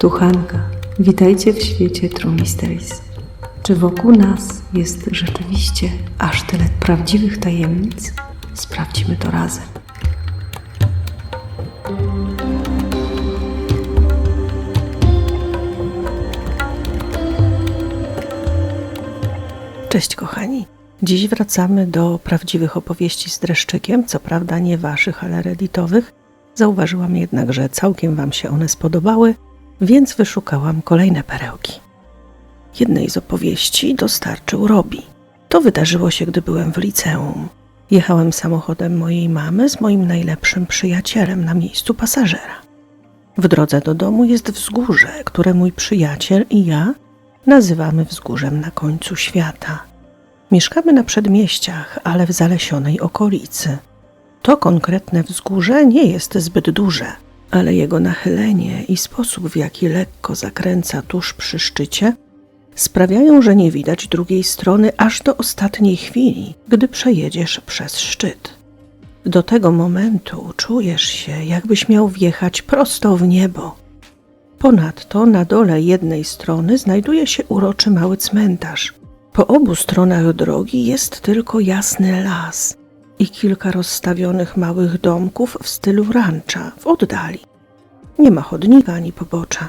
Tu Hanka. Witajcie w świecie True Mysteries. Czy wokół nas jest rzeczywiście aż tyle prawdziwych tajemnic? Sprawdźmy to razem. Cześć kochani. Dziś wracamy do prawdziwych opowieści z dreszczykiem, co prawda nie waszych, ale redditowych. Zauważyłam jednak, że całkiem wam się one spodobały, więc wyszukałam kolejne perełki. Jednej z opowieści dostarczył Robi. To wydarzyło się, gdy byłem w liceum. Jechałem samochodem mojej mamy z moim najlepszym przyjacielem na miejscu pasażera. W drodze do domu jest wzgórze, które mój przyjaciel i ja nazywamy wzgórzem na końcu świata. Mieszkamy na przedmieściach, ale w zalesionej okolicy. To konkretne wzgórze nie jest zbyt duże, ale jego nachylenie i sposób, w jaki lekko zakręca tuż przy szczycie, sprawiają, że nie widać drugiej strony aż do ostatniej chwili, gdy przejedziesz przez szczyt. Do tego momentu czujesz się, jakbyś miał wjechać prosto w niebo. Ponadto na dole jednej strony znajduje się uroczy mały cmentarz. Po obu stronach drogi jest tylko jasny las i kilka rozstawionych małych domków w stylu rancza w oddali. Nie ma chodnika ani pobocza.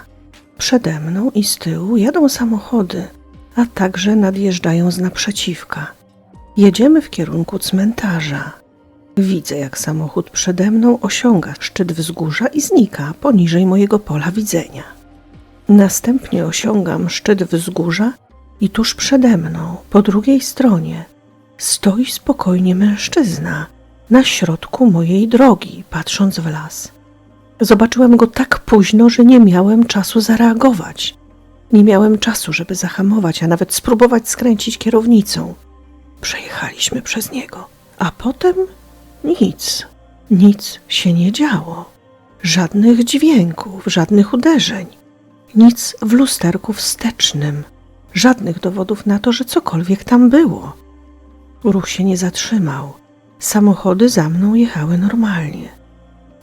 Przede mną i z tyłu jadą samochody, a także nadjeżdżają z naprzeciwka. Jedziemy w kierunku cmentarza. Widzę, jak samochód przede mną osiąga szczyt wzgórza i znika poniżej mojego pola widzenia. Następnie osiągam szczyt wzgórza i tuż przede mną, po drugiej stronie, stoi spokojnie mężczyzna na środku mojej drogi, patrząc w las. Zobaczyłem go tak późno, że nie miałem czasu zareagować. Nie miałem czasu, żeby zahamować, a nawet spróbować skręcić kierownicą. Przejechaliśmy przez niego, a potem nic, nic się nie działo. Żadnych dźwięków, żadnych uderzeń, nic w lusterku wstecznym, żadnych dowodów na to, że cokolwiek tam było. Ruch się nie zatrzymał. Samochody za mną jechały normalnie.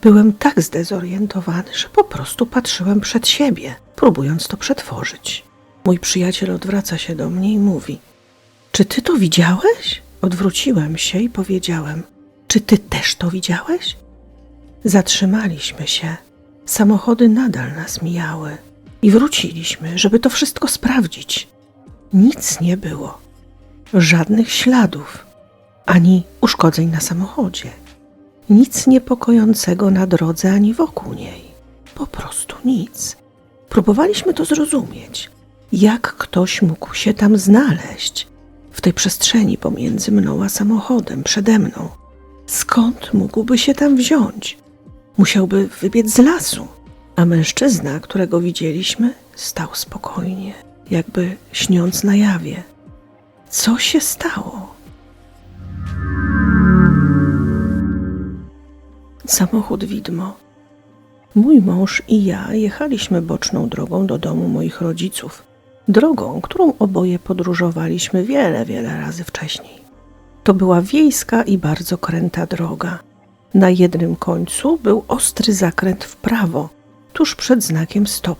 Byłem tak zdezorientowany, że po prostu patrzyłem przed siebie, próbując to przetworzyć. Mój przyjaciel odwraca się do mnie i mówi: Czy ty to widziałeś? Odwróciłem się i powiedziałem: Czy ty też to widziałeś? Zatrzymaliśmy się. Samochody nadal nas mijały i wróciliśmy, żeby to wszystko sprawdzić. Nic nie było. Żadnych śladów, ani uszkodzeń na samochodzie. Nic niepokojącego na drodze ani wokół niej. Po prostu nic. Próbowaliśmy to zrozumieć. Jak ktoś mógł się tam znaleźć, w tej przestrzeni pomiędzy mną a samochodem przede mną? Skąd mógłby się tam wziąć? Musiałby wybiec z lasu, a mężczyzna, którego widzieliśmy, stał spokojnie, jakby śniąc na jawie. Co się stało? Samochód widmo. Mój mąż i ja jechaliśmy boczną drogą do domu moich rodziców. Drogą, którą oboje podróżowaliśmy wiele, wiele razy wcześniej. To była wiejska i bardzo kręta droga. Na jednym końcu był ostry zakręt w prawo, tuż przed znakiem stop,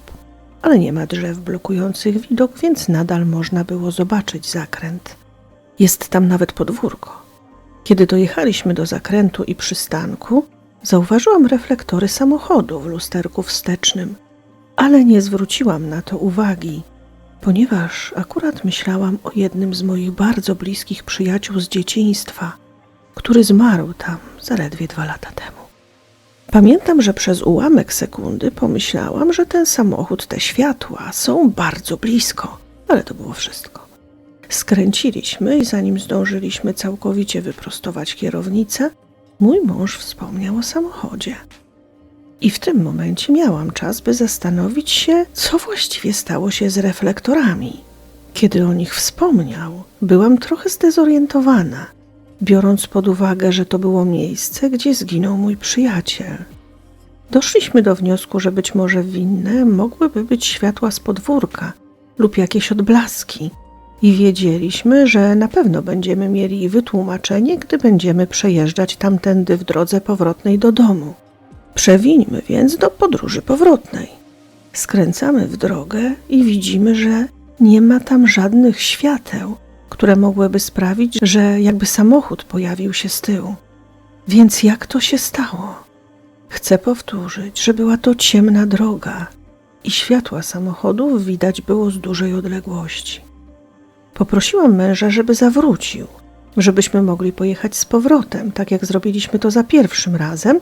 ale nie ma drzew blokujących widok, więc nadal można było zobaczyć zakręt. Jest tam nawet podwórko. Kiedy dojechaliśmy do zakrętu i przystanku, zauważyłam reflektory samochodu w lusterku wstecznym, ale nie zwróciłam na to uwagi, ponieważ akurat myślałam o jednym z moich bardzo bliskich przyjaciół z dzieciństwa, który zmarł tam zaledwie dwa lata temu. Pamiętam, że przez ułamek sekundy pomyślałam, że ten samochód, te światła są bardzo blisko, ale to było wszystko. Skręciliśmy i zanim zdążyliśmy całkowicie wyprostować kierownicę, mój mąż wspomniał o samochodzie. I w tym momencie miałam czas, by zastanowić się, co właściwie stało się z reflektorami. Kiedy o nich wspomniał, byłam trochę zdezorientowana, biorąc pod uwagę, że to było miejsce, gdzie zginął mój przyjaciel. Doszliśmy do wniosku, że być może winne mogłyby być światła z podwórka lub jakieś odblaski, i wiedzieliśmy, że na pewno będziemy mieli wytłumaczenie, gdy będziemy przejeżdżać tamtędy w drodze powrotnej do domu. Przewińmy więc do podróży powrotnej. Skręcamy w drogę i widzimy, że nie ma tam żadnych świateł, które mogłyby sprawić, że jakby samochód pojawił się z tyłu. Więc jak to się stało? Chcę powtórzyć, że była to ciemna droga i światła samochodów widać było z dużej odległości. Poprosiłam męża, żeby zawrócił, żebyśmy mogli pojechać z powrotem, tak jak zrobiliśmy to za pierwszym razem,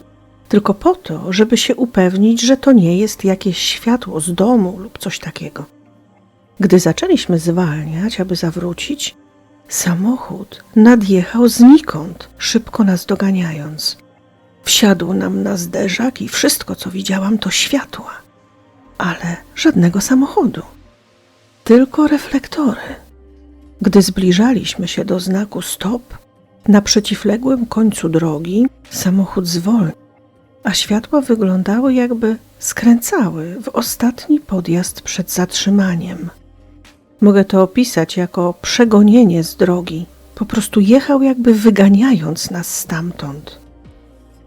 tylko po to, żeby się upewnić, że to nie jest jakieś światło z domu lub coś takiego. Gdy zaczęliśmy zwalniać, aby zawrócić, samochód nadjechał znikąd, szybko nas doganiając. Wsiadł nam na zderzak i wszystko, co widziałam, to światła, ale żadnego samochodu, tylko reflektory. Gdy zbliżaliśmy się do znaku stop, na przeciwległym końcu drogi samochód zwolnił, a światła wyglądały jakby skręcały w ostatni podjazd przed zatrzymaniem. Mogę to opisać jako przegonienie z drogi. Po prostu jechał jakby wyganiając nas stamtąd.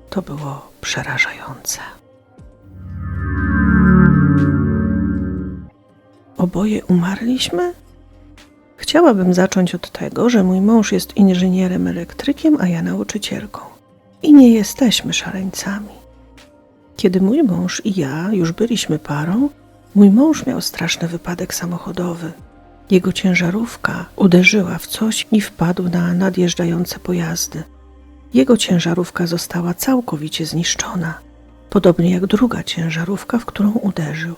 To było przerażające. Oboje umarliśmy? Chciałabym zacząć od tego, że mój mąż jest inżynierem elektrykiem, a ja nauczycielką. I nie jesteśmy szaleńcami. Kiedy mój mąż i ja już byliśmy parą, mój mąż miał straszny wypadek samochodowy. Jego ciężarówka uderzyła w coś i wpadł na nadjeżdżające pojazdy. Jego ciężarówka została całkowicie zniszczona, podobnie jak druga ciężarówka, w którą uderzył.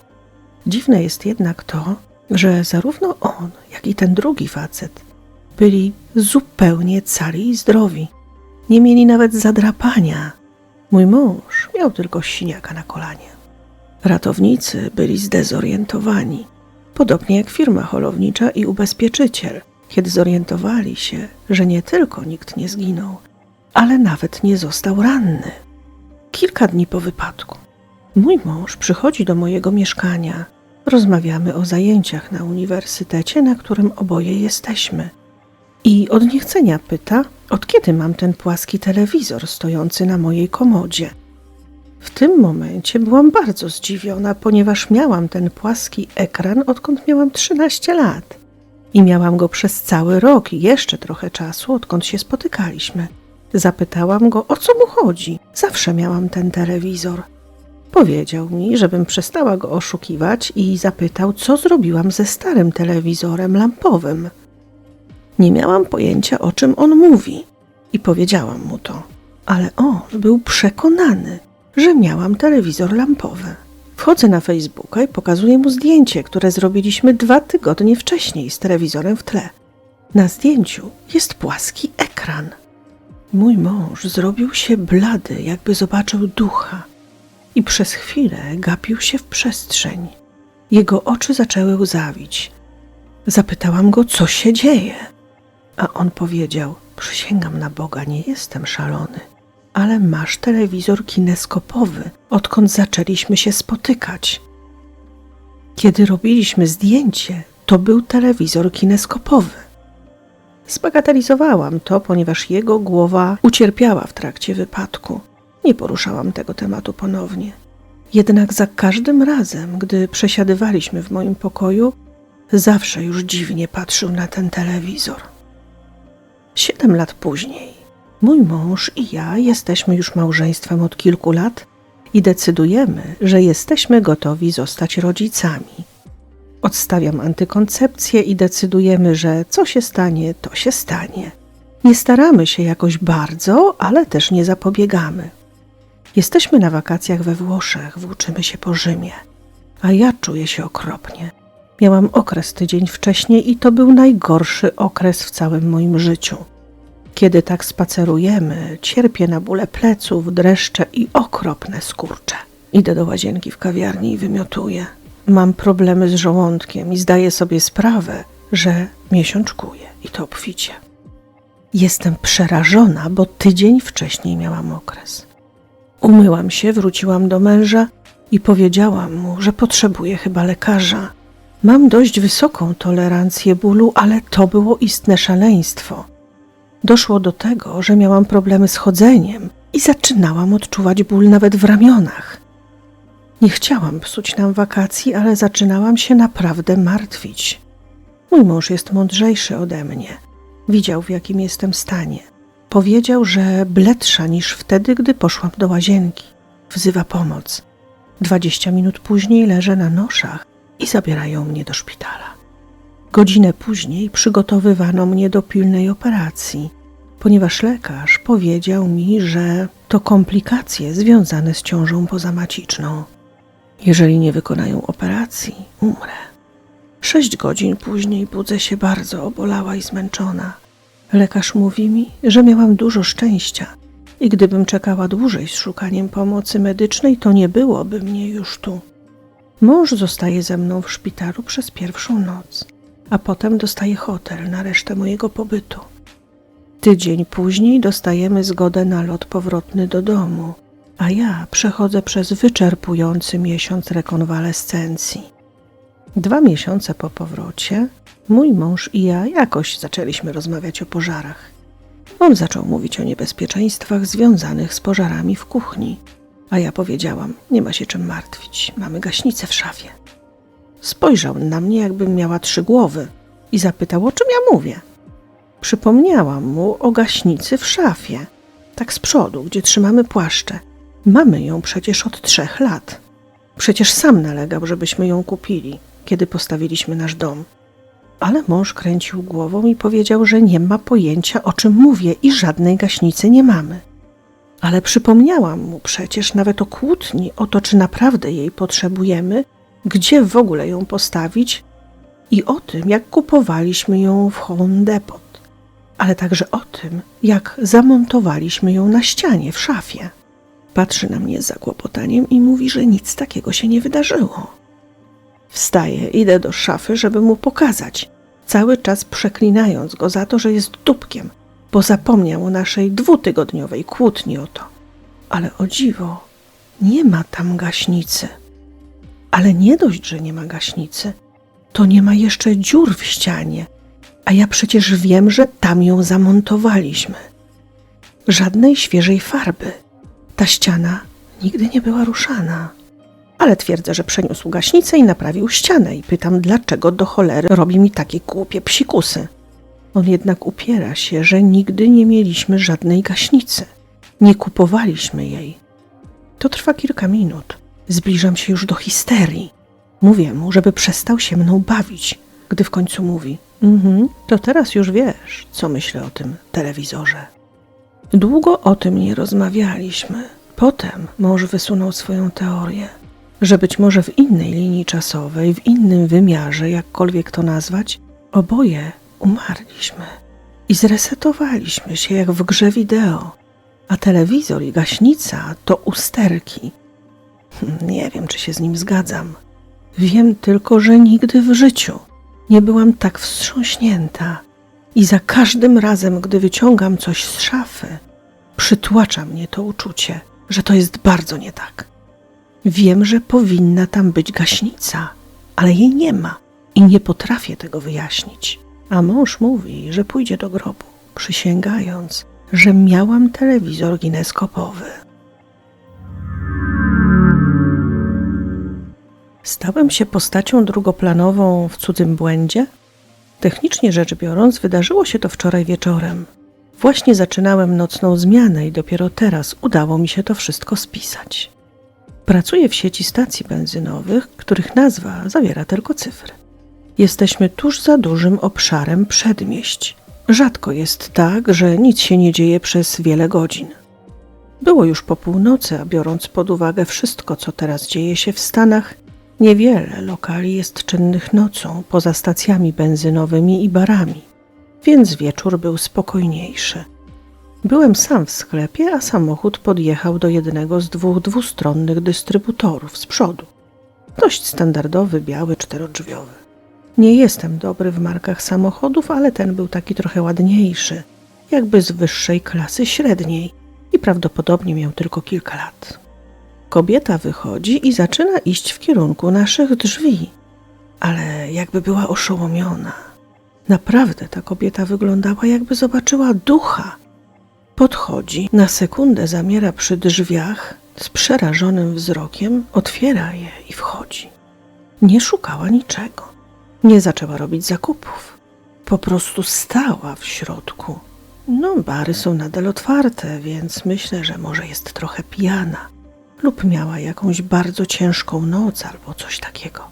Dziwne jest jednak to, że zarówno on, jak i ten drugi facet byli zupełnie cali i zdrowi. Nie mieli nawet zadrapania. Mój mąż miał tylko siniaka na kolanie. Ratownicy byli zdezorientowani, podobnie jak firma holownicza i ubezpieczyciel, kiedy zorientowali się, że nie tylko nikt nie zginął, ale nawet nie został ranny. Kilka dni po wypadku mój mąż przychodzi do mojego mieszkania. Rozmawiamy o zajęciach na uniwersytecie, na którym oboje jesteśmy. I od niechcenia pyta, od kiedy mam ten płaski telewizor stojący na mojej komodzie. W tym momencie byłam bardzo zdziwiona, ponieważ miałam ten płaski ekran odkąd miałam 13 lat. I miałam go przez cały rok i jeszcze trochę czasu, odkąd się spotykaliśmy. Zapytałam go, o co mu chodzi. Zawsze miałam ten telewizor. Powiedział mi, żebym przestała go oszukiwać i zapytał, co zrobiłam ze starym telewizorem lampowym. Nie miałam pojęcia, o czym on mówi i powiedziałam mu to, ale on był przekonany, że miałam telewizor lampowy. Wchodzę na Facebooka i pokazuję mu zdjęcie, które zrobiliśmy dwa tygodnie wcześniej z telewizorem w tle. Na zdjęciu jest płaski ekran. Mój mąż zrobił się blady, jakby zobaczył ducha i przez chwilę gapił się w przestrzeń. Jego oczy zaczęły łzawić. Zapytałam go, co się dzieje. A on powiedział: Przysięgam na Boga, nie jestem szalony, ale masz telewizor kineskopowy, odkąd zaczęliśmy się spotykać. Kiedy robiliśmy zdjęcie, to był telewizor kineskopowy. Zbagatelizowałam to, ponieważ jego głowa ucierpiała w trakcie wypadku. Nie poruszałam tego tematu ponownie. Jednak za każdym razem, gdy przesiadywaliśmy w moim pokoju, zawsze już dziwnie patrzył na ten telewizor. Siedem lat później, mój mąż i ja jesteśmy już małżeństwem od kilku lat i decydujemy, że jesteśmy gotowi zostać rodzicami. Odstawiam antykoncepcję i decydujemy, że co się stanie, to się stanie. Nie staramy się jakoś bardzo, ale też nie zapobiegamy. Jesteśmy na wakacjach we Włoszech, włóczymy się po Rzymie, a ja czuję się okropnie. Miałam okres tydzień wcześniej i to był najgorszy okres w całym moim życiu. Kiedy tak spacerujemy, cierpię na bóle pleców, dreszcze i okropne skurcze. Idę do łazienki w kawiarni i wymiotuję. Mam problemy z żołądkiem i zdaję sobie sprawę, że miesiączkuję i to obficie. Jestem przerażona, bo tydzień wcześniej miałam okres. Umyłam się, wróciłam do męża i powiedziałam mu, że potrzebuję chyba lekarza. Mam dość wysoką tolerancję bólu, ale to było istne szaleństwo. Doszło do tego, że miałam problemy z chodzeniem i zaczynałam odczuwać ból nawet w ramionach. Nie chciałam psuć nam wakacji, ale zaczynałam się naprawdę martwić. Mój mąż jest mądrzejszy ode mnie. Widział, w jakim jestem stanie. Powiedział, że bledsza niż wtedy, gdy poszłam do łazienki. Wzywa pomoc. Dwadzieścia minut później leżę na noszach i zabierają mnie do szpitala. Godzinę później przygotowywano mnie do pilnej operacji, ponieważ lekarz powiedział mi, że to komplikacje związane z ciążą pozamaciczną. Jeżeli nie wykonają operacji, umrę. Sześć godzin później budzę się bardzo obolała i zmęczona. Lekarz mówi mi, że miałam dużo szczęścia i gdybym czekała dłużej z szukaniem pomocy medycznej, to nie byłoby mnie już tu. Mąż zostaje ze mną w szpitalu przez pierwszą noc, a potem dostaje hotel na resztę mojego pobytu. Tydzień później dostajemy zgodę na lot powrotny do domu, a ja przechodzę przez wyczerpujący miesiąc rekonwalescencji. Dwa miesiące po powrocie mój mąż i ja jakoś zaczęliśmy rozmawiać o pożarach. On zaczął mówić o niebezpieczeństwach związanych z pożarami w kuchni, a ja powiedziałam: Nie ma się czym martwić, mamy gaśnicę w szafie. Spojrzał na mnie, jakbym miała trzy głowy i zapytał, o czym ja mówię. Przypomniałam mu o gaśnicy w szafie, tak z przodu, gdzie trzymamy płaszcze. Mamy ją przecież od trzech lat. Przecież sam nalegał, żebyśmy ją kupili, kiedy postawiliśmy nasz dom. Ale mąż kręcił głową i powiedział, że nie ma pojęcia, o czym mówię i żadnej gaśnicy nie mamy. Ale przypomniałam mu przecież nawet o kłótni, o to, czy naprawdę jej potrzebujemy, gdzie w ogóle ją postawić i o tym, jak kupowaliśmy ją w Home Depot, ale także o tym, jak zamontowaliśmy ją na ścianie w szafie. Patrzy na mnie z zakłopotaniem i mówi, że nic takiego się nie wydarzyło. Wstaję, idę do szafy, żeby mu pokazać, cały czas przeklinając go za to, że jest dupkiem, bo zapomniał o naszej dwutygodniowej kłótni o to. Ale o dziwo, nie ma tam gaśnicy. Ale nie dość, że nie ma gaśnicy, to nie ma jeszcze dziur w ścianie, a ja przecież wiem, że tam ją zamontowaliśmy. Żadnej świeżej farby. Ta ściana nigdy nie była ruszana. Ale twierdzę, że przeniósł gaśnicę i naprawił ścianę i pytam, dlaczego do cholery robi mi takie głupie psikusy. On jednak upiera się, że nigdy nie mieliśmy żadnej gaśnicy. Nie kupowaliśmy jej. To trwa kilka minut. Zbliżam się już do histerii. Mówię mu, żeby przestał się mną bawić, gdy w końcu mówi: Mhm, to teraz już wiesz, co myślę o tym telewizorze. Długo o tym nie rozmawialiśmy. Potem mąż wysunął swoją teorię, że być może w innej linii czasowej, w innym wymiarze, jakkolwiek to nazwać, oboje umarliśmy i zresetowaliśmy się jak w grze wideo, a telewizor i gaśnica to usterki. Nie wiem, czy się z nim zgadzam. Wiem tylko, że nigdy w życiu nie byłam tak wstrząśnięta i za każdym razem, gdy wyciągam coś z szafy, przytłacza mnie to uczucie, że to jest bardzo nie tak. Wiem, że powinna tam być gaśnica, ale jej nie ma i nie potrafię tego wyjaśnić. A mąż mówi, że pójdzie do grobu, przysięgając, że miałam telewizor gineskopowy. Stałem się postacią drugoplanową w cudzym błędzie? Technicznie rzecz biorąc, wydarzyło się to wczoraj wieczorem. Właśnie zaczynałem nocną zmianę i dopiero teraz udało mi się to wszystko spisać. Pracuję w sieci stacji benzynowych, których nazwa zawiera tylko cyfry. Jesteśmy tuż za dużym obszarem przedmieść. Rzadko jest tak, że nic się nie dzieje przez wiele godzin. Było już po północy, a biorąc pod uwagę wszystko, co teraz dzieje się w Stanach, niewiele lokali jest czynnych nocą poza stacjami benzynowymi i barami, więc wieczór był spokojniejszy. Byłem sam w sklepie, a samochód podjechał do jednego z dwóch dwustronnych dystrybutorów z przodu. Dość standardowy, biały, czterodrzwiowy. Nie jestem dobry w markach samochodów, ale ten był taki trochę ładniejszy, jakby z wyższej klasy średniej i prawdopodobnie miał tylko kilka lat. Kobieta wychodzi i zaczyna iść w kierunku naszych drzwi, ale jakby była oszołomiona. Naprawdę ta kobieta wyglądała, jakby zobaczyła ducha. Podchodzi, na sekundę zamiera przy drzwiach Z przerażonym wzrokiem otwiera je i wchodzi. Nie szukała niczego. Nie zaczęła robić zakupów. Po prostu stała w środku. No, bary są nadal otwarte, więc myślę, że może jest trochę pijana lub miała jakąś bardzo ciężką noc albo coś takiego.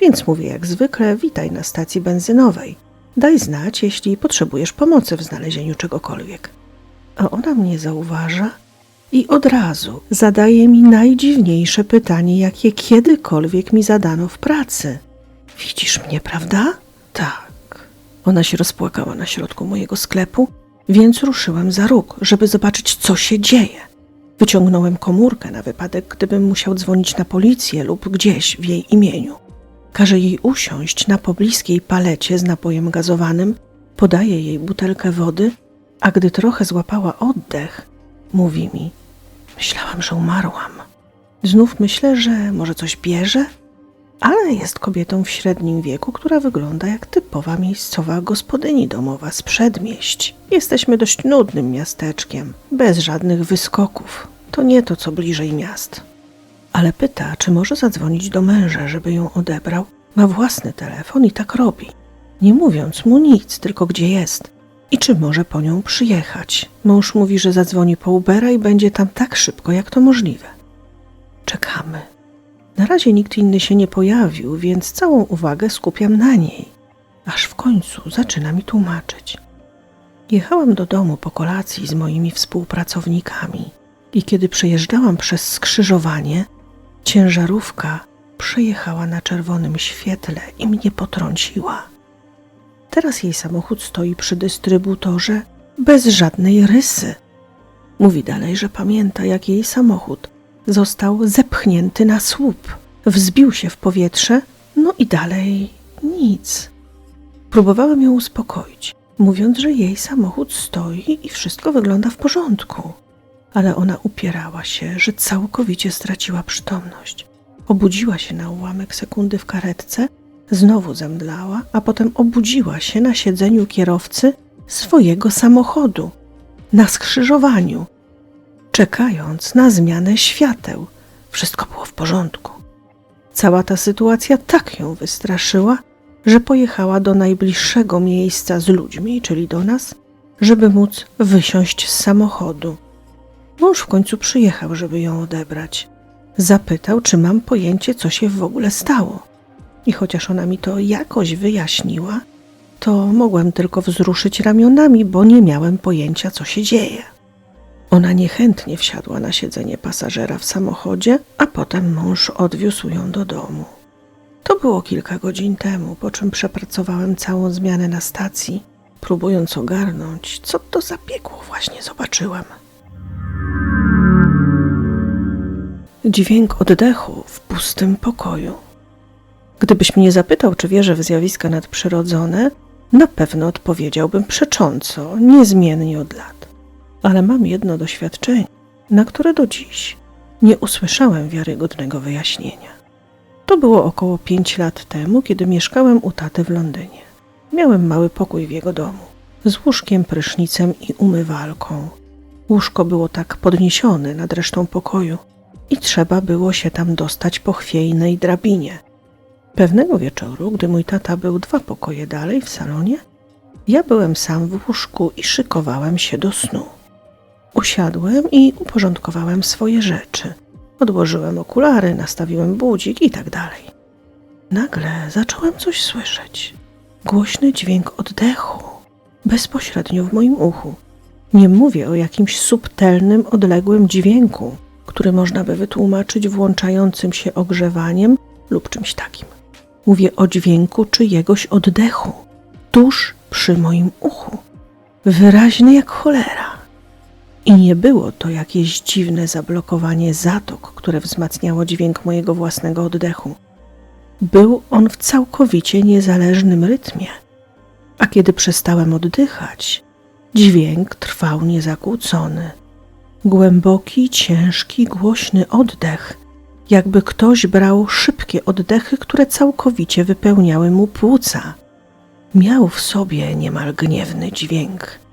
Więc mówię jak zwykle, witaj na stacji benzynowej. Daj znać, jeśli potrzebujesz pomocy w znalezieniu czegokolwiek. A ona mnie zauważa i od razu zadaje mi najdziwniejsze pytanie, jakie kiedykolwiek mi zadano w pracy. Widzisz mnie, prawda? Tak. Ona się rozpłakała na środku mojego sklepu, więc ruszyłem za róg, żeby zobaczyć, co się dzieje. Wyciągnąłem komórkę na wypadek, gdybym musiał dzwonić na policję lub gdzieś w jej imieniu. Każe jej usiąść na pobliskiej palecie z napojem gazowanym, podaje jej butelkę wody, a gdy trochę złapała oddech, mówi mi: Myślałam, że umarłam. Znów myślę, że może coś bierze, ale jest kobietą w średnim wieku, która wygląda jak typowa miejscowa gospodyni domowa z przedmieść. Jesteśmy dość nudnym miasteczkiem, bez żadnych wyskoków. To nie to, co bliżej miast. Ale pyta, czy może zadzwonić do męża, żeby ją odebrał. Ma własny telefon i tak robi. Nie mówiąc mu nic, tylko gdzie jest i czy może po nią przyjechać. Mąż mówi, że zadzwoni po Ubera i będzie tam tak szybko, jak to możliwe. Czekamy. Na razie nikt inny się nie pojawił, więc całą uwagę skupiam na niej, aż w końcu zaczyna mi tłumaczyć. Jechałam do domu po kolacji z moimi współpracownikami i kiedy przejeżdżałam przez skrzyżowanie, ciężarówka przejechała na czerwonym świetle i mnie potrąciła. Teraz jej samochód stoi przy dystrybutorze bez żadnej rysy. Mówi dalej, że pamięta, jak jej samochód został zepchnięty na słup, wzbił się w powietrze, no i dalej nic. Próbowałem ją uspokoić, mówiąc, że jej samochód stoi i wszystko wygląda w porządku, ale ona upierała się, że całkowicie straciła przytomność. Obudziła się na ułamek sekundy w karetce, znowu zemdlała, a potem obudziła się na siedzeniu kierowcy swojego samochodu, na skrzyżowaniu, czekając na zmianę świateł. Wszystko było w porządku. Cała ta sytuacja tak ją wystraszyła, że pojechała do najbliższego miejsca z ludźmi, czyli do nas, żeby móc wysiąść z samochodu. Mąż w końcu przyjechał, żeby ją odebrać. Zapytał, czy mam pojęcie, co się w ogóle stało. I chociaż ona mi to jakoś wyjaśniła, to mogłem tylko wzruszyć ramionami, bo nie miałem pojęcia, co się dzieje. Ona niechętnie wsiadła na siedzenie pasażera w samochodzie, a potem mąż odwiózł ją do domu. To było kilka godzin temu, po czym przepracowałem całą zmianę na stacji, próbując ogarnąć, co to za piekło właśnie zobaczyłem. Dźwięk oddechu w pustym pokoju. Gdybyś mnie zapytał, czy wierzę w zjawiska nadprzyrodzone, na pewno odpowiedziałbym przecząco, niezmiennie od lat. Ale mam jedno doświadczenie, na które do dziś nie usłyszałem wiarygodnego wyjaśnienia. To było około pięć lat temu, kiedy mieszkałem u taty w Londynie. Miałem mały pokój w jego domu, z łóżkiem, prysznicem i umywalką. Łóżko było tak podniesione nad resztą pokoju i trzeba było się tam dostać po chwiejnej drabinie. Pewnego wieczoru, gdy mój tata był dwa pokoje dalej w salonie, ja byłem sam w łóżku i szykowałem się do snu. Usiadłem i uporządkowałem swoje rzeczy. Odłożyłem okulary, nastawiłem budzik i tak dalej. Nagle zacząłem coś słyszeć. Głośny dźwięk oddechu, bezpośrednio w moim uchu. Nie mówię o jakimś subtelnym, odległym dźwięku, który można by wytłumaczyć włączającym się ogrzewaniem lub czymś takim. Mówię o dźwięku czyjegoś oddechu, tuż przy moim uchu, wyraźny jak cholera. I nie było to jakieś dziwne zablokowanie zatok, które wzmacniało dźwięk mojego własnego oddechu. Był on w całkowicie niezależnym rytmie. A kiedy przestałem oddychać, dźwięk trwał niezakłócony. Głęboki, ciężki, głośny oddech, jakby ktoś brał szybkie oddechy, które całkowicie wypełniały mu płuca. Miał w sobie niemal gniewny dźwięk.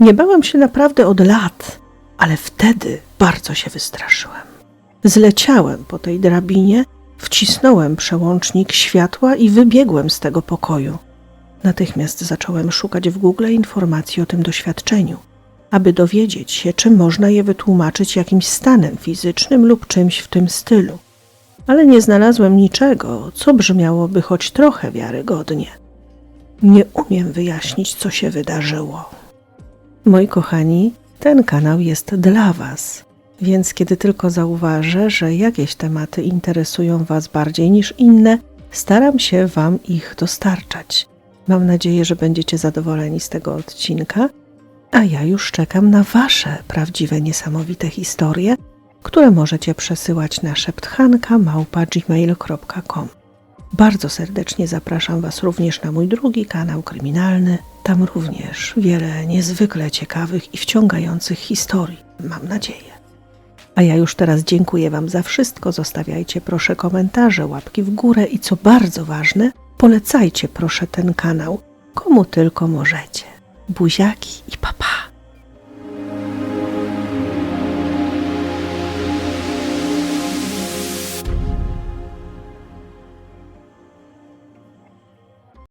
Nie bałem się naprawdę od lat, ale wtedy bardzo się wystraszyłem. Zleciałem po tej drabinie, wcisnąłem przełącznik światła i wybiegłem z tego pokoju. Natychmiast zacząłem szukać w Google informacji o tym doświadczeniu, aby dowiedzieć się, czy można je wytłumaczyć jakimś stanem fizycznym lub czymś w tym stylu. Ale nie znalazłem niczego, co brzmiałoby choć trochę wiarygodnie. Nie umiem wyjaśnić, co się wydarzyło. Moi kochani, ten kanał jest dla Was, więc kiedy tylko zauważę, że jakieś tematy interesują Was bardziej niż inne, staram się Wam ich dostarczać. Mam nadzieję, że będziecie zadowoleni z tego odcinka, a ja już czekam na Wasze prawdziwe, niesamowite historie, które możecie przesyłać na szepthanka.gmail.com. Bardzo serdecznie zapraszam Was również na mój drugi kanał kryminalny. Tam również wiele niezwykle ciekawych i wciągających historii, mam nadzieję. A ja już teraz dziękuję Wam za wszystko. Zostawiajcie proszę komentarze, łapki w górę i co bardzo ważne, polecajcie proszę ten kanał komu tylko możecie. Buziaki i papa.